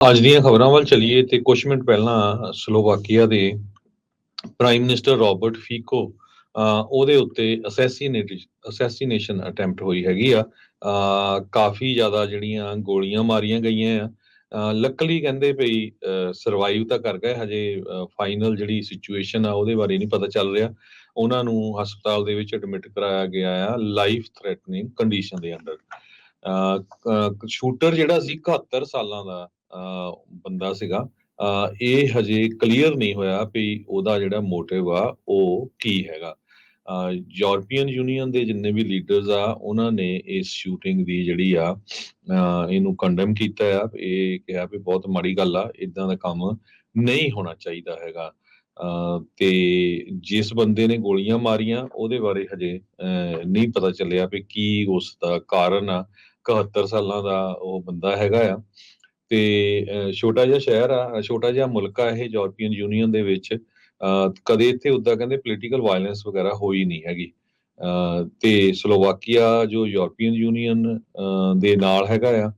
ਅੱਜ ਦੀਆਂ ਖਬਰਾਂ ਵੱਲ ਚਲੀਏ ਤੇ ਕੁਝ ਮਿੰਟ ਪਹਿਲਾਂ ਸਲੋਵਾਕੀਆ ਦੇ ਪ੍ਰਾਈਮ ਮਿਨਿਸਟਰ ਰਾਬਰਟ ਫੀਕੋ ਉਹਦੇ ਉੱਤੇ ਅਸੈਸੀਨੇਟ ਅਸੈਸੀਨੇਸ਼ਨ ਅਟੈਂਪਟ ਹੋਈ ਹੈਗੀ ਆ। ਕਾਫੀ ਜ਼ਿਆਦਾ ਜਿਹੜੀਆਂ ਗੋਲੀਆਂ ਮਾਰੀਆਂ ਗਈਆਂ ਆ। ਲੱਕਲੀ ਕਹਿੰਦੇ ਭਈ ਸਰਵਾਈਵ ਤਾਂ ਕਰ ਗਏ, ਹਜੇ ਫਾਈਨਲ ਜਿਹੜੀ ਸਿਚੁਏਸ਼ਨ ਆ ਉਹਦੇ ਬਾਰੇ ਨਹੀਂ ਪਤਾ ਚੱਲ ਰਿਹਾ। ਉਹਨਾਂ ਨੂੰ ਹਸਪਤਾਲ ਦੇ ਵਿੱਚ ਐਡਮਿਟ ਕਰਾਇਆ ਗਿਆ ਆ ਲਾਈਫ ਥ੍ਰੈਟਨਿੰਗ ਕੰਡੀਸ਼ਨ ਦੇ ਅੰਡਰ ਸ਼ੂਟਰ ਜਿਹੜਾ ਸੀ 71 ਸਾਲਾਂ ਦਾ ਬੰਦਾ ਸੀਗਾ, ਅਹ ਇਹ ਹਜੇ ਕਲੀਅਰ ਨਹੀਂ ਹੋਇਆ ਵੀ ਉਹਦਾ ਜਿਹੜਾ ਮੋਟਿਵ ਆ, ਉਹ ਕੀ ਹੈਗਾ। ਯੂਰਪੀਅਨ ਯੂਨੀਅਨ ਦੇ ਜਿੰਨੇ ਵੀ ਲੀਡਰਸ ਆ, ਉਹਨਾਂ ਨੇ ਇਸ ਸ਼ੂਟਿੰਗ ਦੀ ਜਿਹੜੀ ਆ ਇਹਨੂੰ ਕੰਡਮ ਕੀਤਾ ਆ। ਇਹ ਕਿਹਾ ਵੀ ਬਹੁਤ ਮਾੜੀ ਗੱਲ ਆ ਇਦਾਂ ਦਾ ਕੰਮ ਨਹੀਂ ਹੋਣਾ ਚਾਹੀਦਾ ਹੈਗਾ। ਅਹ ਤੇ ਜਿਸ ਬੰਦੇ ਨੇ ਗੋਲੀਆਂ ਮਾਰੀਆਂ, ਉਹਦੇ ਬਾਰੇ ਹਜੇ, ਅਹ ਨਹੀਂ ਪਤਾ ਚੱਲਿਆ ਵੀ ਕੀ ਉਸ ਦਾ ਕਾਰਨ ਆ। 71 ਸਾਲਾਂ ਦਾ ਉਹ ਬੰਦਾ ਹੈਗਾ ਆ। ਤੇ ਛੋਟਾ ਜਿਹਾ ਸ਼ਹਿਰ ਆ, ਛੋਟਾ ਜਿਹਾ ਮੁਲਕ ਆ ਇਹ ਯੂਰਪੀਅਨ ਯੂਨੀਅਨ ਦੇ ਵਿੱਚ, ਅਹ, ਕਦੇ ਇੱਥੇ ਉਦਾਂ ਕਹਿੰਦੇ ਪੋਲੀਟੀਕਲ ਵਾਇਲੈਂਸ ਵਗੈਰਾ ਹੋਈ ਨਹੀਂ ਹੈਗੀ। ਅਹ, ਤੇ ਸਲੋਵਾਕੀਆ ਜੋ ਯੂਰਪੀਅਨ ਯੂਨੀਅਨ, ਅਹ, ਦੇ ਨਾਲ ਹੈਗਾ ਆ,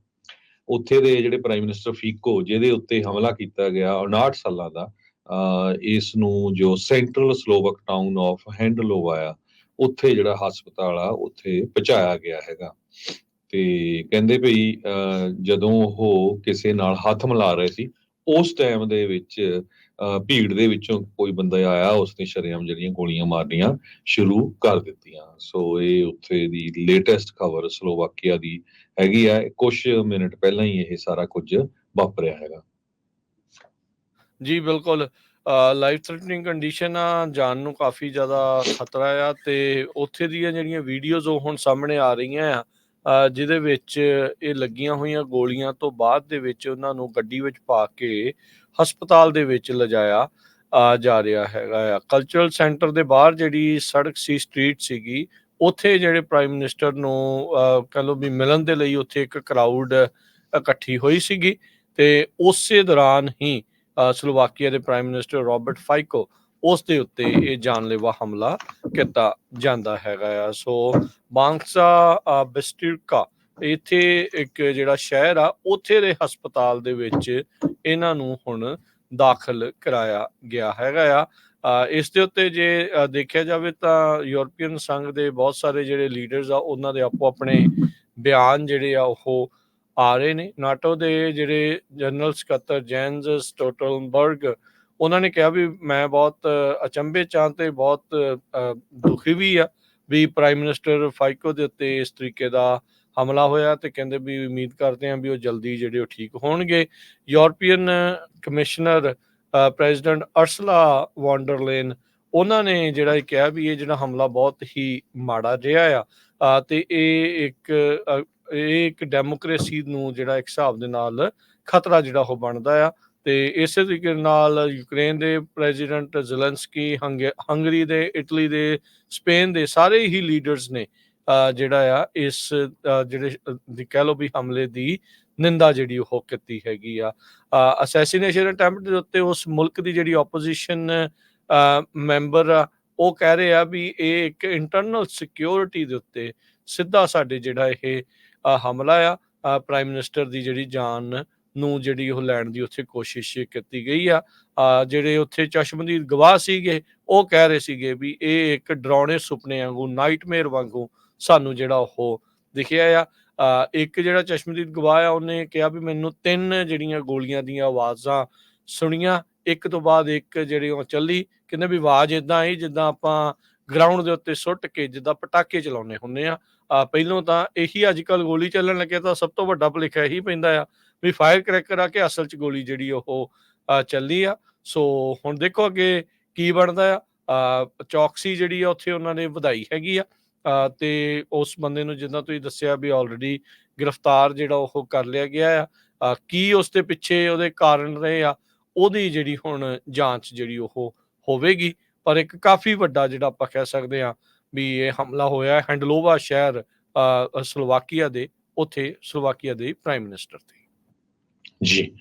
ਉੱਥੇ ਦੇ ਜਿਹੜੇ ਪ੍ਰਾਈਮ ਮਿਨਿਸਟਰ ਫੀਕੋ, ਜਿਹਦੇ ਉੱਤੇ ਹਮਲਾ ਕੀਤਾ ਗਿਆ 59 ਸਾਲਾਂ ਦਾ, ਅਹ, ਇਸ ਨੂੰ ਜੋ central Slovak town of Handlova ਆ, ਉੱਥੇ ਜਿਹੜਾ ਹਸਪਤਾਲ ਆ, ਉੱਥੇ ਪਹੁੰਚਾਇਆ ਗਿਆ ਹੈਗਾ। ਤੇ ਕਹਿੰਦੇ ਭਈ ਜਦੋਂ ਉਹ ਕਿਸੇ ਨਾਲ ਹੱਥ ਮਿਲਾ ਰਹੇ ਸੀ, ਉਸ ਟਾਈਮ ਦੇ ਵਿੱਚ ਭੀੜ ਦੇ ਵਿੱਚੋਂ ਕੋਈ ਬੰਦਾ ਆਇਆ, ਉਸਨੇ ਸ਼ਰੇਆਮ ਜਿਹੜੀਆਂ ਗੋਲੀਆਂ ਮਾਰਨੀਆਂ ਸ਼ੁਰੂ ਕਰ ਦਿੱਤੀਆਂ। ਸੋ ਇਹ ਉੱਥੇ ਦੀ ਲੇਟੈਸਟ ਖਬਰ ਸਲੋਵਾਕੀਆ ਦੀ ਹੈਗੀ ਆ। ਕੁਝ ਮਿੰਟ ਪਹਿਲਾਂ ਹੀ ਇਹ ਸਾਰਾ ਕੁਝ ਵਾਪਰਿਆ ਹੈਗਾ। ਜੀ, ਬਿਲਕੁਲ। ਲਾਈਫ ਥ੍ਰੈਟਨਿੰਗ ਕੰਡੀਸ਼ਨ ਆ, ਜਾਨ ਨੂੰ ਕਾਫੀ ਜ਼ਿਆਦਾ ਖਤਰਾ ਆ ਤੇ ਉੱਥੇ ਦੀਆਂ ਜਿਹੜੀਆਂ ਵੀਡੀਓਜ਼ ਉਹ ਹੁਣ ਸਾਹਮਣੇ ਆ ਰਹੀਆਂ ਆ। ਜਿਹਦੇ ਵਿੱਚ ਇਹ ਲੱਗੀਆਂ ਹੋਈਆਂ ਗੋਲੀਆਂ ਤੋਂ ਬਾਅਦ ਦੇ ਵਿੱਚ ਉਹਨਾਂ ਨੂੰ ਗੱਡੀ ਵਿੱਚ ਪਾ ਕੇ ਹਸਪਤਾਲ ਦੇ ਵਿੱਚ ਲਿਜਾਇਆ ਜਾ ਰਿਹਾ ਹੈਗਾ ਆ। ਕਲਚਰਲ ਸੈਂਟਰ ਦੇ ਬਾਹਰ ਜਿਹੜੀ ਸੜਕ ਸੀ ਸਟਰੀਟ ਸੀਗੀ ਉੱਥੇ ਜਿਹੜੇ ਪ੍ਰਾਈਮ ਮਿਨਿਸਟਰ ਨੂੰ ਅ, ਕਹ ਲਓ ਵੀ ਮਿਲਣ ਦੇ ਲਈ ਉੱਥੇ ਇੱਕ ਕਰਾਊਡ ਇਕੱਠੀ ਹੋਈ ਸੀਗੀ ਤੇ ਉਸੇ ਦੌਰਾਨ ਹੀ ਸਲੋਵਾਕੀਆ ਦੇ ਪ੍ਰਾਈਮ ਮਿਨਿਸਟਰ ਰਾਬਰਟ ਫਾਈਕੋ ਉਸ ਦੇ ਉੱਤੇ ਇਹ ਜਾਨਲੇਵਾ ਹਮਲਾ ਕੀਤਾ ਜਾਂਦਾ ਹੈਗਾ ਆ। ਸੋ ਬਾਂਕਸਾ ਬਿਸਟਿਰਕਾ ਇੱਥੇ ਇੱਕ ਜਿਹੜਾ ਸ਼ਹਿਰ ਆ, ਉੱਥੇ ਦੇ ਹਸਪਤਾਲ ਦੇ ਵਿੱਚ ਇਹਨਾਂ ਨੂੰ ਹੁਣ ਦਾਖਲ ਕਰਾਇਆ ਗਿਆ ਹੈਗਾ ਆ। ਇਸ ਦੇ ਉੱਤੇ ਜੇ ਦੇਖਿਆ ਜਾਵੇ ਤਾਂ ਯੂਰਪੀਅਨ ਸੰਘ ਦੇ ਬਹੁਤ ਸਾਰੇ ਜਿਹੜੇ ਲੀਡਰਸ ਆ, ਉਹਨਾਂ ਦੇ ਆਪੋ ਆਪਣੇ ਬਿਆਨ ਜਿਹੜੇ ਆ, ਉਹ ਆ ਰਹੇ ਨੇ। ਨਾਟੋ ਦੇ ਜਿਹੜੇ ਜਨਰਲ ਸਕੱਤਰ ਜੈਨਸ ਸਟੋਟਲਨਬਰਗ ਉਹਨਾਂ ਨੇ ਕਿਹਾ ਵੀ ਮੈਂ ਬਹੁਤ ਅਚੰਭੇ ਚਾਂ ਤੇ ਬਹੁਤ ਦੁਖੀ ਵੀ ਆ ਵੀ ਪ੍ਰਾਈਮ ਮਿਨਿਸਟਰ ਫਾਈਕੋ ਦੇ ਉੱਤੇ ਇਸ ਤਰੀਕੇ ਦਾ ਹਮਲਾ ਹੋਇਆ ਤੇ ਕਹਿੰਦੇ ਵੀ ਉਮੀਦ ਕਰਦੇ ਹਾਂ ਵੀ ਉਹ ਜਲਦੀ ਜਿਹੜੇ ਉਹ ਠੀਕ ਹੋਣਗੇ। European commissioner president Ursula von der Leyen ਉਹਨਾਂ ਨੇ ਜਿਹੜਾ ਇਹ ਕਿਹਾ ਵੀ ਇਹ ਜਿਹੜਾ ਹਮਲਾ ਬਹੁਤ ਹੀ ਮਾੜਾ ਰਿਹਾ ਆ ਅ, ਤੇ ਇਹ ਇੱਕ ਇਹ ਇੱਕ ਡੈਮੋਕ੍ਰੇਸੀ ਨੂੰ ਜਿਹੜਾ ਇੱਕ ਹਿਸਾਬ ਦੇ ਨਾਲ ਖਤਰਾ ਜਿਹੜਾ ਉਹ ਬਣਦਾ ਆ। ਤੇ ਇਸੇ ਤਰੀਕੇ ਨਾਲ ਯੂਕਰੇਨ ਦੇ ਪ੍ਰੈਜ਼ੀਡੈਂਟ ਜ਼ੈਲੈਂਸਕੀ ਹੰਗਰੀ ਦੇ, ਇਟਲੀ ਦੇ, ਸਪੇਨ ਦੇ ਸਾਰੇ ਹੀ ਲੀਡਰਸ ਨੇ ਜਿਹੜਾ ਆ, ਇਸ ਜਿਹੜੇ ਦੀ ਕਹਿ ਲਓ ਵੀ ਹਮਲੇ ਦੀ ਨਿੰਦਾ ਜਿਹੜੀ ਉਹ ਕੀਤੀ ਹੈਗੀ ਆ। ਅਸੈਸੀਨੇਸ਼ਨ ਅਟੈਂਪਟ ਦੇ ਉੱਤੇ ਉਸ ਮੁਲਕ ਦੀ ਜਿਹੜੀ ਆਪੋਜੀਸ਼ਨ ਮੈਂਬਰ ਆ, ਉਹ ਕਹਿ ਰਹੇ ਆ ਵੀ ਇਹ ਇੱਕ ਇੰਟਰਨਲ ਸਿਕਿਉਰਿਟੀ ਦੇ ਉੱਤੇ ਸਿੱਧਾ ਸਾਡੇ ਜਿਹੜਾ ਇਹ ਹਮਲਾ ਆ ਪ੍ਰਾਈਮ ਮਿਨਿਸਟਰ ਦੀ ਜਿਹੜੀ ਜਾਨ ਨੂੰ ਜਿਹੜੀ ਉਹ ਲੈਣ ਦੀ ਉੱਥੇ ਕੋਸ਼ਿਸ਼ ਕੀਤੀ ਗਈ ਆ। ਜਿਹੜੇ ਉੱਥੇ ਚਸ਼ਮਦੀਦ ਗਵਾਹ ਸੀਗੇ, ਉਹ ਕਹਿ ਰਹੇ ਸੀਗੇ ਵੀ ਇਹ ਇੱਕ ਡਰਾਉਣੇ ਸੁਪਨੇ ਵਾਂਗੂ ਨਾਈਟਮੇਅਰ ਵਾਂਗੂ ਸਾਨੂੰ ਜਿਹੜਾ ਉਹ ਦਿਖਿਆ ਆ। ਇੱਕ ਜਿਹੜਾ ਚਸ਼ਮਦੀਦ ਗਵਾਹ ਆ, ਉਹਨੇ ਕਿਹਾ ਵੀ ਮੈਨੂੰ ਤਿੰਨ ਜਿਹੜੀਆਂ ਗੋਲੀਆਂ ਦੀਆਂ ਆਵਾਜ਼ਾਂ ਸੁਣੀਆਂ। ਇੱਕ ਤੋਂ ਬਾਅਦ ਇੱਕ ਜਿਹੜੀ ਉਹ ਚੱਲੀ, ਕਹਿੰਦੇ ਵੀ ਆਵਾਜ਼ ਇਦਾਂ ਆਈ ਜਿੱਦਾਂ ਆਪਾਂ ਗਰਾਊਂਡ ਦੇ ਉੱਤੇ ਸੁੱਟ ਕੇ, ਜਿੱਦਾਂ ਪਟਾਕੇ ਚਲਾਉਨੇ ਹੁੰਨੇ ਆ। ਅ, ਪਹਿਲੋਂ ਤਾਂ ਇਹੀ ਅੱਜ ਕੱਲ ਗੋਲੀ ਚੱਲਣ ਲੱਗਿਆ ਤਾਂ ਸਭ ਤੋਂ ਵੱਡਾ ਭੁਲੇਖਾ ਇਹੀ ਪੈਂਦਾ ਆ ਵੀ ਫਾਇਰ ਕਰੈਕਰ ਆ ਕੇ ਅਸਲ 'ਚ ਗੋਲੀ ਜਿਹੜੀ ਉਹ ਚੱਲੀ ਆ। ਸੋ ਹੁਣ ਦੇਖੋ ਅੱਗੇ ਕੀ ਬਣਦਾ ਆ। ਚੌਕਸੀ ਜਿਹੜੀ ਆ ਉੱਥੇ ਉਹਨਾਂ ਨੇ ਵਧਾਈ ਹੈਗੀ ਆ। ਤੇ ਉਸ ਬੰਦੇ ਨੂੰ ਜਿੱਦਾਂ ਤੁਸੀਂ ਦੱਸਿਆ ਵੀ ਆਲਰੇਡੀ ਗ੍ਰਿਫਤਾਰ ਜਿਹੜਾ ਉਹ ਕਰ ਲਿਆ ਗਿਆ ਆ ਕੀ ਉਸ ਦੇ ਪਿੱਛੇ ਉਹਦੇ ਕਾਰਨ ਰਹੇ ਆ ਉਹਦੀ ਜਿਹੜੀ ਹੁਣ ਜਾਂਚ ਜਿਹੜੀ ਉਹ ਹੋਵੇਗੀ। ਪਰ ਇੱਕ ਕਾਫੀ ਵੱਡਾ ਜਿਹੜਾ ਆਪਾਂ ਕਹਿ ਸਕਦੇ ਆ ਵੀ ਇਹ ਹਮਲਾ ਹੋਇਆ ਹੈਂਡਲੋਵਾ ਸ਼ਹਿਰ ਸਲੋਵਾਕੀਆ ਦੇ, ਉੱਥੇ ਸਲੋਵਾਕੀਆ ਦੇ ਪ੍ਰਾਈਮ ਮਿਨਿਸਟਰ ਤੇ। ਜੀ।